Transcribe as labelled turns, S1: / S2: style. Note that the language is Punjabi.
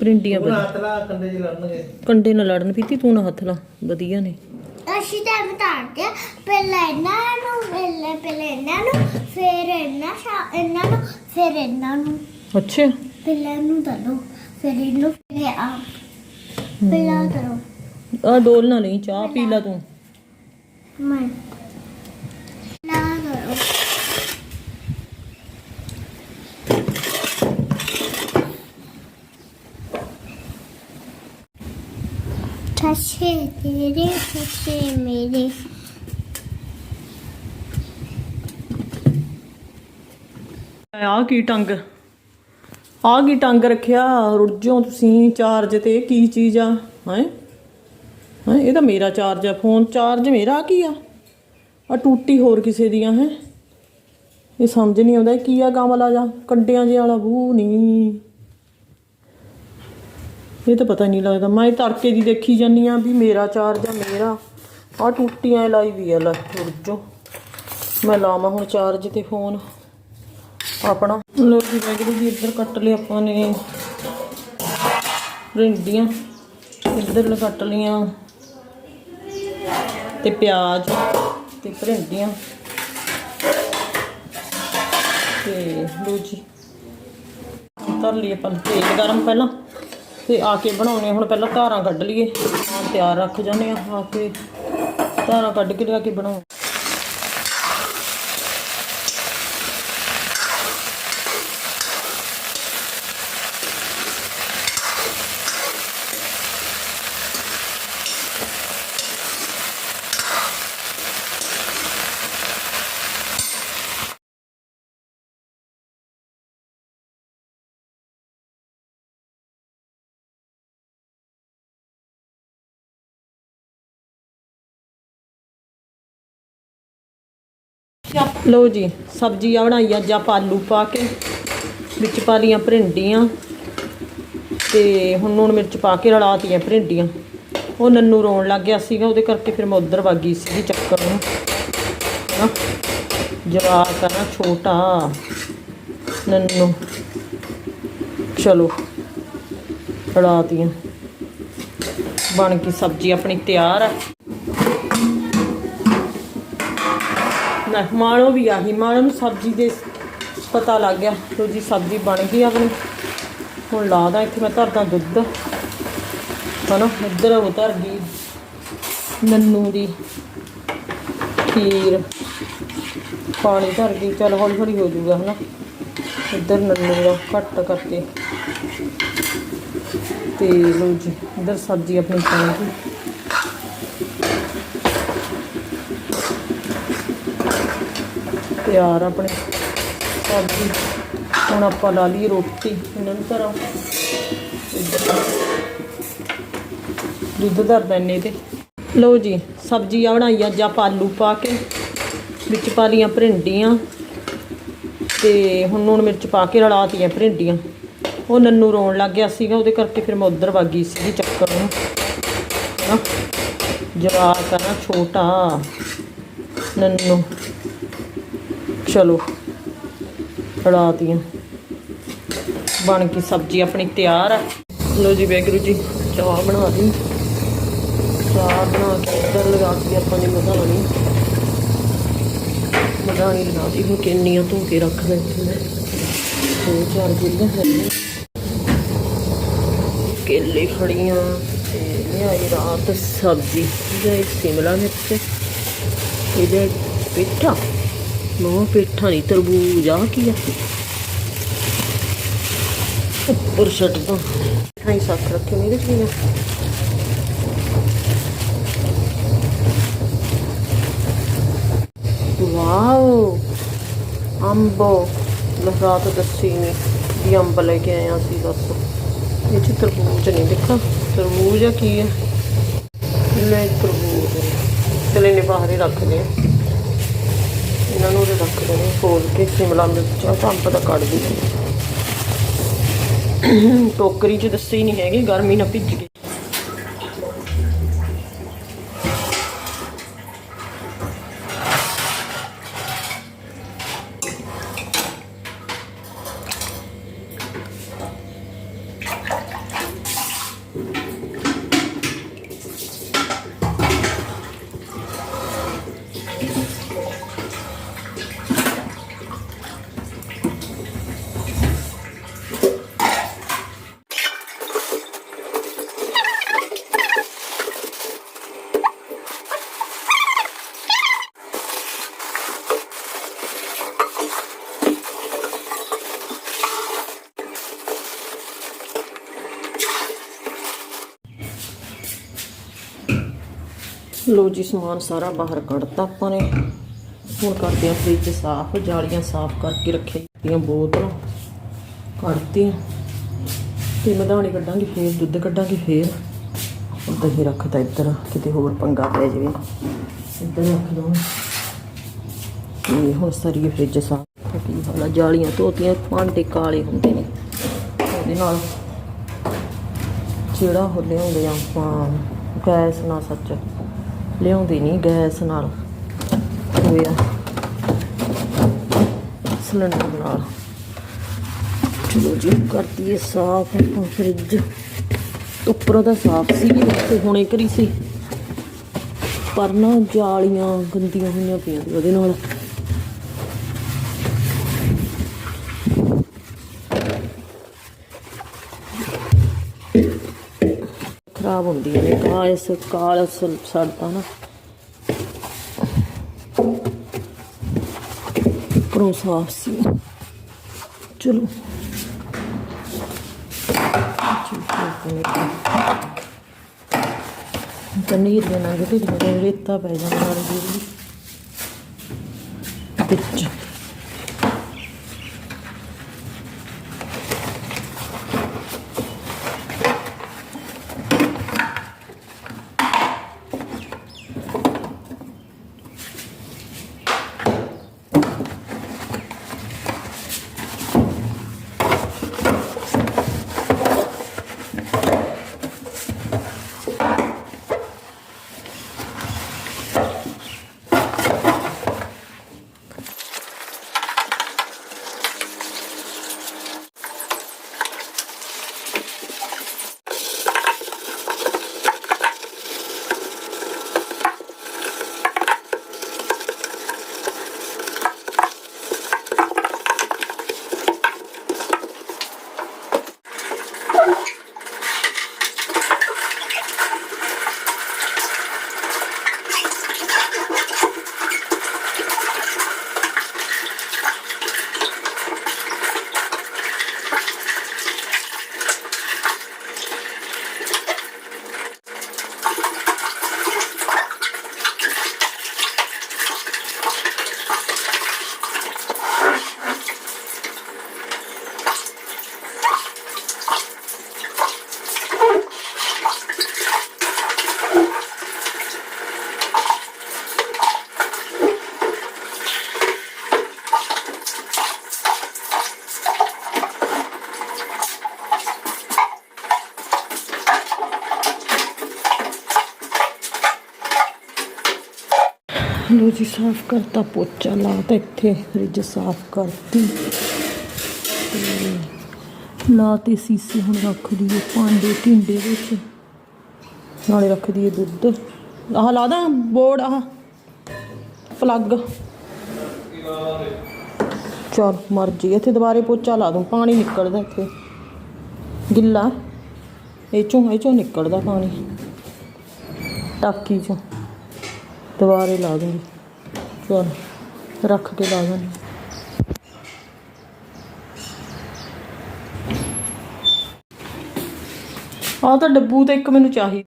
S1: ਉਹ
S2: ਵਧੀਆ
S1: ਹੱਥ ਲਾ ਕੰਡੇ ਚ ਲੜਨਗੇ।
S2: ਕੰਡੇ ਨਾਲ ਲੜਨ ਪੀਤੀ ਤੂੰ ਨਾ ਹੱਥ ਲਾ। ਵਧੀਆ ਨੇ।
S3: ਅਸੀਂ ਤਾਂ ਬਤਾਉਂਦੇ ਆ, ਪਹਿਲਾਂ ਇਹਨਾਂ ਨੂੰ ਪਹਿਲਾਂ ਪਹਿਲਾਂ ਇਹਨਾਂ ਨੂੰ ਫਿਰ ਇਹਨਾਂ ਸ਼ਾ- ਇਹਨਾਂ ਨੂੰ ਫਿਰ ਇਹਨਾਂ ਨੂੰ।
S2: ਅੱਛਾ।
S3: ਪਹਿਲਾਂ ਇਹਨੂੰ ਤਲੋ ਫਿਰ ਇਹਨੂੰ ਫਿਰ ਆ। ਪਹਿਲਾਂ ਕਰੋ
S2: ਆ ਡੋਲ ਨਾ ਲਈ ਚਾਹ ਪੀ ਲਾ ਤੂੰ।
S3: ਮੈਂ ਨਾ ਕਰੋ ਠੱਸੇ ਤੇਰੇ ਠੱਸੇ ਮੇਰੇ
S2: ਆ ਕੀ ਟੰਗ? ਆ ਕੀ ਟੰਗ ਰੱਖਿਆ? ਰੁੱਜੋ ਤੁਸੀਂ ਚਾਰਜ ਤੇ, ਕੀ ਚੀਜ਼ ਆ? ਹੈ? ਹੈ? ਇਹ ਤਾਂ ਮੇਰਾ ਚਾਰਜ ਆ ਫੋਨ ਚਾਰਜ ਮੇਰਾ ਕੀ ਆ? ਆ ਟੂਟੀ ਹੋਰ ਕਿਸੇ ਦੀਆਂ ਹੈ? ਇਹ ਸਮਝ ਨਹੀਂ ਆਉਂਦਾ ਕੀ ਆ ਕਮਲਾ ਜਾ ਕੰਡਿਆਂ ਜਿਹਾ ਵਾਲਾ, ਬੂ ਨਹੀਂ ਇਹ ਤਾਂ ਪਤਾ ਨਹੀਂ ਲੱਗਦਾ। ਮੈਂ ਤੜਕੇ ਦੀ ਦੇਖੀ ਜਾਨੀ ਆ ਵੀ ਮੇਰਾ ਚਾਰਜ ਆ ਮੇਰਾ। ਆ ਟੂਟੀਆਂ ਲਾਈ ਵੀ ਆ, ਲੈ ਰੁੱਜੋ ਮੈਂ ਲਾਵਾਂ ਹੁਣ ਚਾਰਜ ਤੇ ਫੋਨ। ਆਪਣਾ। ਲੋ ਜੀ ਵੈਗਰੂ ਜੀ ਇੱਧਰ ਕੱਟ ਲਿਆ ਆਪਾਂ ਨੇ। ਭਿੰਡੀਆਂ। ਇੱਧਰ ਕੱਟ ਲੀਆਂ ਤੇ ਪਿਆਜ਼ ਤੇ ਭਰਿੰਡੀਆਂ ਤੇ ਲੋ ਜੀ। ਧਰ ਲਈ ਆਪਾਂ ਤੇਲ ਗਰਮ ਪਹਿਲਾਂ। ਤੇ ਆ ਕੇ ਬਣਾਉਣੇ ਆ। ਹੁਣ ਪਹਿਲਾਂ ਧਾਰਾਂ ਕੱਢ ਲਈਏ ਤਿਆਰ ਰੱਖ ਜਾਂਦੇ ਆ ਆ ਕੇ ਧਾਰਾਂ ਕੱਢ ਕੇ ਲਿਆ ਕੇ ਬਣਾਓ ਲਓ ਜੀ ਸਬਜ਼ੀ ਆ ਬਣਾਈ ਅੱਜ ਆਪਾਂ ਆਲੂ ਪਾ ਕੇ, ਵਿੱਚ ਪਾ ਲੀਆਂ ਭਿੰਡੀਆਂ। ਤੇ ਹੁਣ ਨੂਣ ਮਿਰਚ ਪਾ ਕੇ ਰਲਾਤੀਆਂ ਭਿੰਡੀਆਂ। ਉਹ ਨੰਨੂ ਰੋਣ ਲੱਗ ਗਿਆ ਸੀਗਾ, ਉਹਦੇ ਕਰਕੇ ਫਿਰ ਮੈਂ ਉਧਰ ਵਗ ਗਈ ਸੀਗੀ ਚੱਕਰ ਨੂੰ। ਹਨਾ? ਜਵਾਕ ਆ ਨਾ ਛੋਟਾ। ਨੰਨੂ। ਚਲੋ ਰਲਾਤੀਆਂ ਬਣ ਗਈ ਸਬਜ਼ੀ ਆਪਣੀ ਤਿਆਰ ਹੈ ਨਾ ਮਾਣੋ ਵੀ ਆਹੀ, ਮਾਣੋ ਨੂੰ ਸਬਜ਼ੀ ਦੇ ਪਤਾ ਲੱਗ ਗਿਆ ਲੋ ਜੀ ਸਬਜ਼ੀ ਬਣ ਗਈ ਆਪਣੀ। ਹੁਣ ਲਾ ਦਾਂ ਇੱਥੇ, ਮੈਂ ਧਰਦਾ ਦੁੱਧ। ਹਨਾ, ਇੱਧਰ ਉਹ ਧਰ ਗਈ, ਨੰਨੂ ਦੀ ਖੀਰ। ਪਾਣੀ ਧਰ ਗਈ, ਚਲ ਹੌਲੀ ਹੌਲੀ ਹੋ ਜਾਊਗਾ, ਹਨਾ। ਇੱਧਰ ਨੰਨੂ ਦਾ ਘੱਟ ਕਰਕੇ। ਤੇ ਲੋ ਜੀ, ਇੱਧਰ ਸਬਜ਼ੀ ਆਪਣੀ ਪਾਣੀ ਤਿਆਰ ਆਪਣੇ। ਸਬਜ਼ੀ ਹੁਣ ਆਪਾਂ ਲਾ ਲਈ ਰੋਟੀ, ਇਹਨਾਂ ਨੂੰ ਧਰਾਂ ਦੁੱਧ ਧਰ ਦਿੰਨੇ ਤੇ। ਲਓ ਜੀ, ਸਬਜ਼ੀ ਆ ਬਣਾਈ ਅੱਜ ਆਪਾਂ ਆਲੂ ਪਾ ਕੇ। ਵਿੱਚ ਪਾ ਲੀਆਂ ਭਿੰਡੀਆਂ। ਤੇ ਹੁਣ ਨੂਣ ਮਿਰਚ ਪਾ ਕੇ ਰਲਾਤੀਆਂ ਭਿੰਡੀਆਂ। ਉਹ ਨੰਨੂ ਰੋਣ ਲੱਗ ਗਿਆ ਸੀਗਾ, ਉਹਦੇ ਕਰਕੇ ਫਿਰ ਮੈਂ ਉਧਰ ਵਗ ਗਈ ਸੀਗੀ ਚੱਕਰ ਨੂੰ। ਹਨਾ? ਜਵਾਕ ਆ ਨਾ ਛੋਟਾ। ਨੰਨੂ। ਚਲੋ ਰਲਾਤੀਆਂ ਬਣ ਕੇ ਸਬਜ਼ੀ ਆਪਣੀ ਤਿਆਰ ਹੈ ਲੋ ਜੀ ਵੈਗਰੂ ਜੀ, ਚਾਹ ਬਣਾ ਦੀ ਚਾਹ ਬਣਾ ਕੇ ਇੱਧਰ ਲਗਾ ਕੇ ਆਪਾਂ ਨੇ ਮਧਾਣੀ। ਮਧਾਣੀ ਲਗਾ ਦੀ ਹੁਣ ਕਿੰਨੀਆਂ ਧੋ ਕੇ ਰੱਖ ਦਿੱਤੀ ਮੈਂ। ਦੋ ਚਾਰ ਗੁੱਲਾਂ ਹੈ ਕੇਲੇ ਖੜੀਆਂ ਤੇ ਲਿਆਈ ਰਾਤ ਸਬਜ਼ੀ। ਜਿਹੇ ਸਿਮਲਾ ਮਿਰਚ, ਇਹਦੇ ਪਿੱਠਾ। ਨੋ ਪੇਠਾ ਨਹੀਂ, ਤਰਬੂਜ ਆ ਕੀ ਆ? ਉੱਪਰ ਛੱਡ ਦੋ ਠਾਈ ਸਾਖ ਰੱਖੇ ਮੇਰੇ ਚ ਵੀ ਵਾਓ, ਅੰਬੋ। ਲਹਰਾਤ ਦੱਸੀ ਨਹੀਂ ਵੀ ਅੰਬ ਲੈ ਕੇ ਆਇਆ ਸੀ ਬਸ ਇਹ ਚ ਤਰਬੂਜ ਨਹੀਂ ਦੇਖਾ। ਤਰਬੂਜ ਆ ਕੀ ਹੈ ਲੈ ਤਰਬੂਜ। ਚਲੇ ਨੇ ਬਾਹਰ ਹੀ ਰੱਖ ਲਿਆ ਇਹਨਾਂ ਨੂੰ ਉਰੇ ਰੱਖ ਦੇਣੇ ਖੋਲ ਕੇ ਸ਼ਿਮਲਾ ਮਿਰਚਾਂ ਤਾਂ ਅੰਬ ਦਾ ਕੱਢ ਦੀ ਟੋਕਰੀ 'ਚ ਦੱਸੀ ਨਹੀਂ ਹੈਗੀ, ਗਰਮੀ ਨਾ ਭਿੱਜ ਗਏ ਲੋ ਜੀ, ਸਮਾਨ ਸਾਰਾ ਬਾਹਰ ਕੱਢਤਾ ਆਪਾਂ ਨੇ। ਹੁਣ ਕਰਦੇ ਆ ਫ੍ਰਿਜ ਸਾਫ਼, ਜਾਲੀਆਂ ਸਾਫ਼ ਕਰਕੇ ਰੱਖੀਆਂ ਬੋਤਲਾਂ, ਕੱਢਤੀਆਂ। ਤੇ ਮਧਾਣੀ ਕੱਢਾਂਗੇ ਫੇਰ, ਦੁੱਧ ਕੱਢਾਂਗੇ ਫੇਰ। ਉੱਧਰ ਹੀ ਰੱਖਤਾ ਇੱਧਰ, ਕਿਤੇ ਹੋਰ ਪੰਗਾ ਪੈ ਜਾਵੇ। ਇੱਧਰ ਰੱਖ ਦੋ ਤੇ ਹੁਣ ਸਰੀਏ ਫ੍ਰਿਜ ਸਾਫ਼ ਕੀ ਹਾਲਾ ਜਾਲੀਆਂ ਧੋਤੀਆਂ, ਭਾਂਡੇ ਕਾਲੇ ਹੁੰਦੇ ਨੇ। ਉਹਦੇ ਨਾਲ ਜਿਹੜਾ ਉਹ ਲਿਆਉਂਦੇ ਆ ਆਪਾਂ, ਗੈਸ ਨਾ ਸੱਚ। ਲਿਆਉਂਦੇ ਨਹੀਂ ਗੈਸ ਨਾਲ। ਹੋਇਆ ਸਿਲੰਡਰ ਨਾਲ। ਚਲੋ ਜੀ, ਕਰਦੀ ਹੈ ਸਾਫ਼ ਆਪਾਂ ਫ੍ਰਿਜ। ਉੱਪਰੋਂ ਤਾਂ ਸਾਫ਼ ਸੀ, ਤੇ ਹੁਣੇ ਕਰੀ ਸੀ। ਪਰ ਨਾ ਜਾਲੀਆਂ ਗੰਦੀਆਂ ਹੋਈਆਂ ਪਈਆਂ ਉਹਦੇ ਨਾਲ। ਖਰਾਬ ਹੁੰਦੀਆਂ ਨੇ ਕਾਲਸ ਕਾਲਸ ਸੜਦਾ ਨਾ। ਉੱਪਰੋਂ ਸਾਫ਼ ਸੀ। ਚਲੋ। ਪਨੀਰ ਦੇ ਤੇ ਜਿਹੜਾ ਰੇਤਾ ਪੈ ਜਾਂਦਾ ਨਾਲ। ਵਿੱਚ। ਲੋ ਜੀ, ਸਾਫ਼ ਕਰਤਾ ਪੋਚਾ ਲਾਤਾ ਇੱਥੇ, ਫ੍ਰਿਜ ਸਾਫ਼ ਕਰਤੀ। ਤੇ ਲਾਤੇ ਸੀਸੇ ਹੁਣ ਰੱਖ ਦਈਏ ਭਾਂਡੇ ਢਿੰਡੇ ਵਿੱਚ। ਨਾਲੇ ਰੱਖ ਦਈਏ ਦੁੱਧ। ਆਹ ਲਾ ਦਾਂ ਬੋਰਡ, ਆਹ ਪਲੱਗ ਚਲ ਮਰਜ਼ੀ ਇੱਥੇ ਦੁਬਾਰੇ ਪੋਚਾ ਲਾ ਦੂੰ, ਪਾਣੀ ਨਿਕਲਦਾ ਇੱਥੇ। ਗਿੱਲਾ। ਇਹ ਚੋਂ ਇਹ ਚੋਂ ਨਿਕਲਦਾ ਪਾਣੀ। ਟਾਕੀ ਚੋਂ। ਦੁਬਾਰੇ ਲਾ ਦੂੰਗੀ ਚਲ, ਰੱਖ ਕੇ ਲਾ ਦਾਂਗੀ ਆਹ ਤਾਂ ਡੱਬੂ ਤੇ ਇੱਕ ਮੈਨੂੰ ਚਾਹੀਦਾ